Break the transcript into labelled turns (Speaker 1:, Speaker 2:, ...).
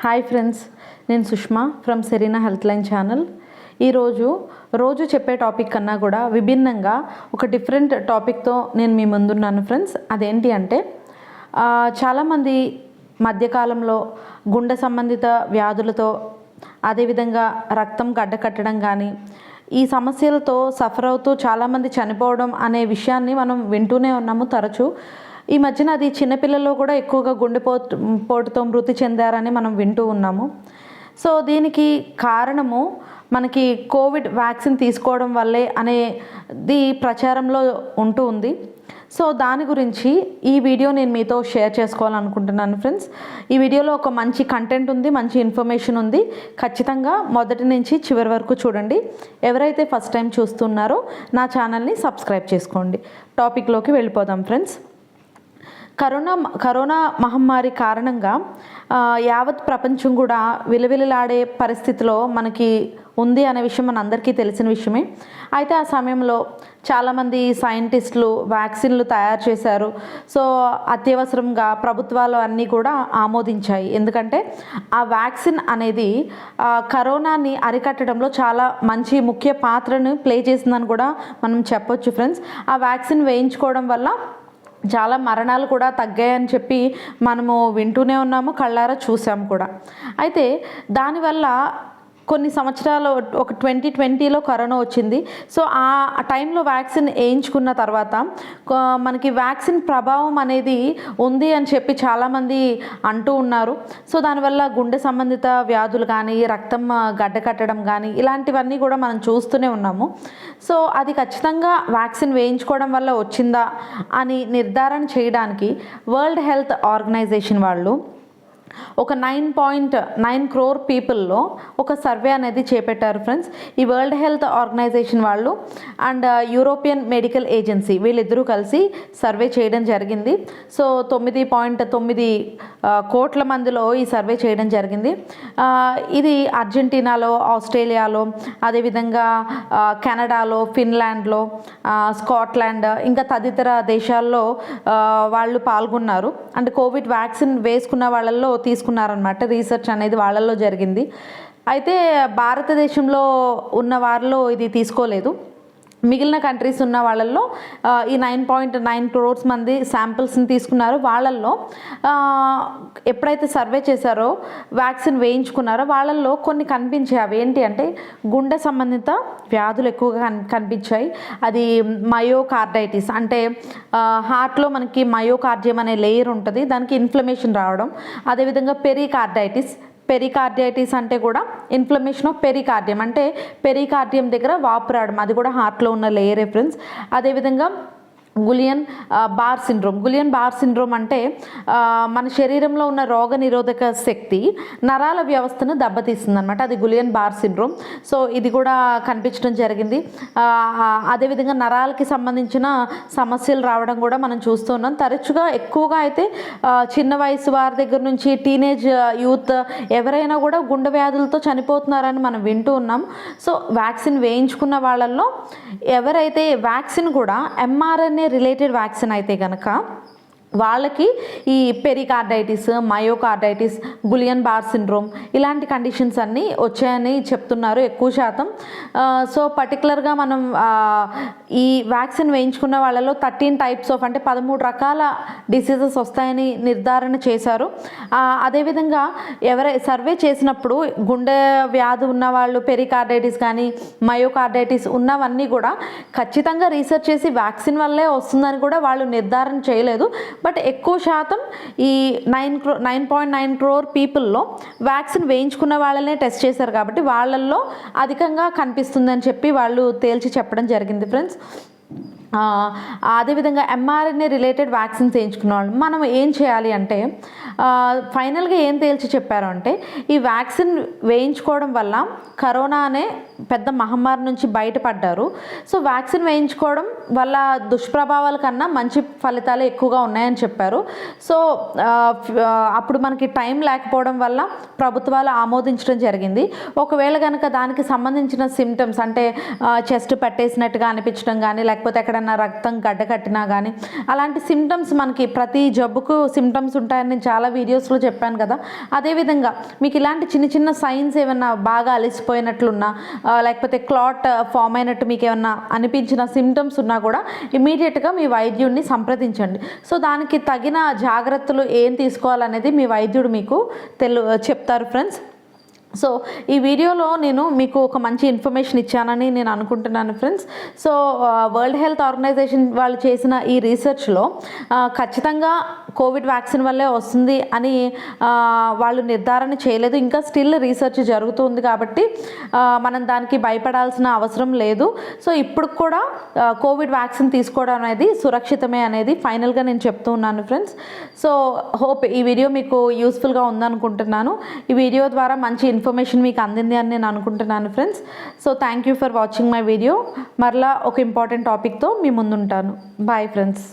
Speaker 1: Hi friends నేను Sushma from Serena health line channel. ఈరోజు రోజు చెప్పే టాపిక్ కన్నా కూడా విభిన్నంగా ఒక డిఫరెంట్ టాపిక్తో నేను మీ ముందున్నాను ఫ్రెండ్స్. అదేంటి అంటే చాలామంది మధ్యకాలంలో గుండె సంబంధిత వ్యాధులతో అదేవిధంగా రక్తం గడ్డకట్టడం కానీ ఈ సమస్యలతో సఫర్ అవుతూ చాలామంది చనిపోవడం అనే విషయాన్ని మనం వింటూనే ఉన్నాము తరచూ. ఈ మధ్యన అది చిన్నపిల్లల్లో కూడా ఎక్కువగా గుండెపోటు పోటుతో మృతి చెందారని మనం వింటూ ఉన్నాము. సో దీనికి కారణము మనకి కోవిడ్ వ్యాక్సిన్ తీసుకోవడం వల్లే అనేది ప్రచారంలో ఉంటూ ఉంది. సో దాని గురించి ఈ వీడియో నేను మీతో షేర్ చేసుకోవాలనుకుంటున్నాను ఫ్రెండ్స్. ఈ వీడియోలో ఒక మంచి కంటెంట్ ఉంది మంచి ఇన్ఫర్మేషన్ ఉంది. ఖచ్చితంగా మొదటి నుంచి చివరి వరకు చూడండి. ఎవరైతే ఫస్ట్ టైం చూస్తున్నారో నా ఛానల్ని సబ్స్క్రైబ్ చేసుకోండి. టాపిక్లోకి వెళ్ళిపోదాం ఫ్రెండ్స్. కరోనా కరోనా మహమ్మారి కారణంగా యావత్ ప్రపంచం కూడా విలవిలలాడే పరిస్థితిలో మనకి ఉంది అనే విషయం మన అందరికీ తెలిసిన విషయమే. అయితే ఆ సమయంలో చాలామంది సైంటిస్టులు వ్యాక్సిన్లు తయారు చేశారు. సో అత్యవసరంగా ప్రభుత్వాలు అన్నీ కూడా ఆమోదించాయి. ఎందుకంటే ఆ వ్యాక్సిన్ అనేది కరోనాని అరికట్టడంలో చాలా మంచి ముఖ్య పాత్రను ప్లే చేసిందని కూడా మనం చెప్పొచ్చు ఫ్రెండ్స్. ఆ వ్యాక్సిన్ వేయించుకోవడం వల్ల చాలా మరణాలు కూడా తగ్గాయని చెప్పి మనము వింటూనే ఉన్నాము కళ్ళారా చూసాము కూడా. అయితే దానివల్ల కొన్ని సంవత్సరాలు ఒక ట్వంటీ ట్వంటీలో కరోనా వచ్చింది. సో ఆ టైంలో వ్యాక్సిన్ వేయించుకున్న తర్వాత మనకి వ్యాక్సిన్ ప్రభావం అనేది ఉంది అని చెప్పి చాలామంది అంటూ ఉన్నారు. సో దానివల్ల గుండె సంబంధిత వ్యాధులు కానీ రక్తం గడ్డ కట్టడం కానీ ఇలాంటివన్నీ కూడా మనం చూస్తూనే ఉన్నాము. సో అది ఖచ్చితంగా వ్యాక్సిన్ వేయించుకోవడం వల్ల వచ్చిందా అని నిర్ధారణ చేయడానికి వరల్డ్ హెల్త్ ఆర్గనైజేషన్ వాళ్ళు ఒక నైన్ పాయింట్ నైన్ క్రోర్ పీపుల్లో ఒక సర్వే అనేది చేపట్టారు ఫ్రెండ్స్. ఈ వరల్డ్ హెల్త్ ఆర్గనైజేషన్ వాళ్ళు అండ్ యూరోపియన్ మెడికల్ ఏజెన్సీ వీళ్ళిద్దరూ కలిసి సర్వే చేయడం జరిగింది. సో తొమ్మిది పాయింట్ తొమ్మిది uh, కోట్ల మందిలో ఈ సర్వే చేయడం జరిగింది. Uh, ఇది అర్జెంటీనాలో ఆస్ట్రేలియాలో అదేవిధంగా uh, కెనడాలో ఫిన్లాండ్లో స్కాట్లాండ్ ఇంకా తదితర దేశాల్లో వాళ్ళు పాల్గొన్నారు. అంటే కోవిడ్ వ్యాక్సిన్ వేసుకున్న వాళ్ళల్లో తీసుకున్నారనమాట రీసెర్చ్ అనేది వాళ్ళల్లో జరిగింది. అయితే భారతదేశంలో ఉన్న వారిలో ఇది తీసుకోలేదు. మిగిలిన కంట్రీస్ ఉన్న వాళ్ళల్లో ఈ నైన్ పాయింట్ నైన్ క్రోర్స్ మంది శాంపిల్స్ని తీసుకున్నారో. వాళ్ళల్లో ఎప్పుడైతే సర్వే చేశారో వ్యాక్సిన్ వేయించుకున్నారో వాళ్ళల్లో కొన్ని కనిపించాయి. అవి ఏంటి అంటే గుండె సంబంధిత వ్యాధులు ఎక్కువగా కన్ కనిపించాయి. అది మయోకార్డైటిస్ అంటే హార్ట్లో మనకి మయోకార్డియం అనే లేయర్ ఉంటుంది. దానికి ఇన్ఫ్లమేషన్ రావడం. అదేవిధంగా పెరికార్డైటిస్ పెరికార్డియైటిస్ అంటే కూడా ఇన్ఫ్లమేషన్ ఆఫ్ పెరికార్డియం అంటే పెరికార్డియం దగ్గర వాపు రావడం అది కూడా హార్ట్లో ఉన్న లేయర్ రిఫరెన్స్ అదేవిధంగా Guillain Barre syndrome. Guillain Barre syndrome అంటే మన శరీరంలో ఉన్న రోగ నిరోధక శక్తి నరాల వ్యవస్థను దెబ్బతీస్తుంది అనమాట అది గులియన్ బార్ సిండ్రోమ్. సో ఇది కూడా కనిపించడం జరిగింది. అదేవిధంగా నరాలకి సంబంధించిన సమస్యలు రావడం కూడా మనం చూస్తున్నాం తరచుగా ఎక్కువగా అయితే చిన్న వయసు వారి దగ్గర నుంచి టీనేజ్ యూత్ ఎవరైనా కూడా గుండె వ్యాధులతో చనిపోతున్నారని మనం వింటూ ఉన్నాం. సో వ్యాక్సిన్ వేయించుకున్న వాళ్ళల్లో ఎవరైతే వ్యాక్సిన్ కూడా ఎంఆర్ఎన్ఏ రిలేటెడ్ వ్యాక్సిన్ అయితే కనుక వాళ్ళకి ఈ pericarditis myocarditis Guillain Barre syndrome ఇలాంటి కండిషన్స్ అన్నీ వచ్చాయని చెప్తున్నారు ఎక్కువ శాతం. సో పర్టికులర్గా మనం ఈ వ్యాక్సిన్ వేయించుకున్న వాళ్ళలో థర్టీన్ టైప్స్ ఆఫ్ అంటే పదమూడు రకాల డిసీజెస్ వస్తాయని నిర్ధారణ చేశారు. అదేవిధంగా ఎవరై సర్వే చేసినప్పుడు గుండె వ్యాధి ఉన్న వాళ్ళు పెరికార్డైటిస్ కానీ మయోకార్డైటిస్ ఉన్నవన్నీ కూడా ఖచ్చితంగా రీసెర్చ్ చేసి వ్యాక్సిన్ వల్లే వస్తుందని కూడా వాళ్ళు నిర్ధారణ చేయలేదు. బట్ ఎక్కువ శాతం ఈ nine crore nine point nine crore పీపుల్లో vaccine వేయించుకున్న వాళ్ళనే టెస్ట్ చేశారు కాబట్టి వాళ్ళల్లో అధికంగా కనిపిస్తుందని చెప్పి వాళ్ళు తేల్చి చెప్పడం జరిగింది ఫ్రెండ్స్. అదేవిధంగా ఎంఆర్ఎన్ఏ రిలేటెడ్ వ్యాక్సిన్స్ వేయించుకున్న వాళ్ళు మనం ఏం చేయాలి అంటే ఫైనల్గా ఏం తేల్చి చెప్పారు అంటే ఈ వ్యాక్సిన్ వేయించుకోవడం వల్ల కరోనా అనే పెద్ద మహమ్మారి నుంచి బయటపడ్డారు. సో వ్యాక్సిన్ వేయించుకోవడం వల్ల దుష్ప్రభావాల కన్నా మంచి ఫలితాలు ఎక్కువగా ఉన్నాయని చెప్పారు. సో అప్పుడు మనకి టైం లేకపోవడం వల్ల ప్రభుత్వాలు ఆమోదించడం జరిగింది. ఒకవేళ కనుక దానికి సంబంధించిన సిమ్టమ్స్ అంటే చెస్ట్ పెట్టేసినట్టుగా అనిపించడం కానీ లేకపోతే ఎక్కడన్నా రక్తం గడ్డ కట్టినా కానీ అలాంటి సిమ్టమ్స్ మనకి ప్రతి జబ్బుకు సిమ్టమ్స్ ఉంటాయని నేను చాలా వీడియోస్లో చెప్పాను కదా. అదేవిధంగా మీకు ఇలాంటి చిన్న చిన్న సైన్స్ ఏమన్నా బాగా అలసిపోయినట్లున్నా లేకపోతే క్లాట్ ఫామ్ అయినట్టు మీకు ఏమన్నా అనిపించిన సిమ్టమ్స్ ఉన్నా కూడా ఇమీడియట్గా మీ వైద్యుడిని సంప్రదించండి. సో దానికి తగిన జాగ్రత్తలు ఏం తీసుకోవాలనేది మీ వైద్యుడు మీకు తెలు చెప్తారు ఫ్రెండ్స్ సో ఈ వీడియోలో నేను మీకు ఒక మంచి ఇన్ఫర్మేషన్ ఇచ్చానని నేను అనుకుంటున్నాను friends. So world health organization వాళ్ళు చేసిన ఈ రీసెర్చ్లో ఖచ్చితంగా కోవిడ్ వ్యాక్సిన్ వల్లే వస్తుంది అని వాళ్ళు నిర్ధారణ చేయలేదు. ఇంకా స్టిల్ రీసెర్చ్ జరుగుతుంది కాబట్టి మనం దానికి భయపడాల్సిన అవసరం లేదు. సో ఇప్పుడు కూడా కోవిడ్ వ్యాక్సిన్ తీసుకోవడం అనేది సురక్షితమే అనేది ఫైనల్గా నేను చెప్తూ ఉన్నాను ఫ్రెండ్స్. సో హోప్ ఈ వీడియో మీకు యూస్ఫుల్గా ఉందనుకుంటున్నాను. ఈ వీడియో ద్వారా మంచి ఇన్ఫర్మేషన్ మీకు అందింది అని నేను అనుకుంటున్నాను friends so thank you for watching my video మరలా ఒక ఇంపార్టెంట్ టాపిక్తో మీ ముందుంటాను. Bye friends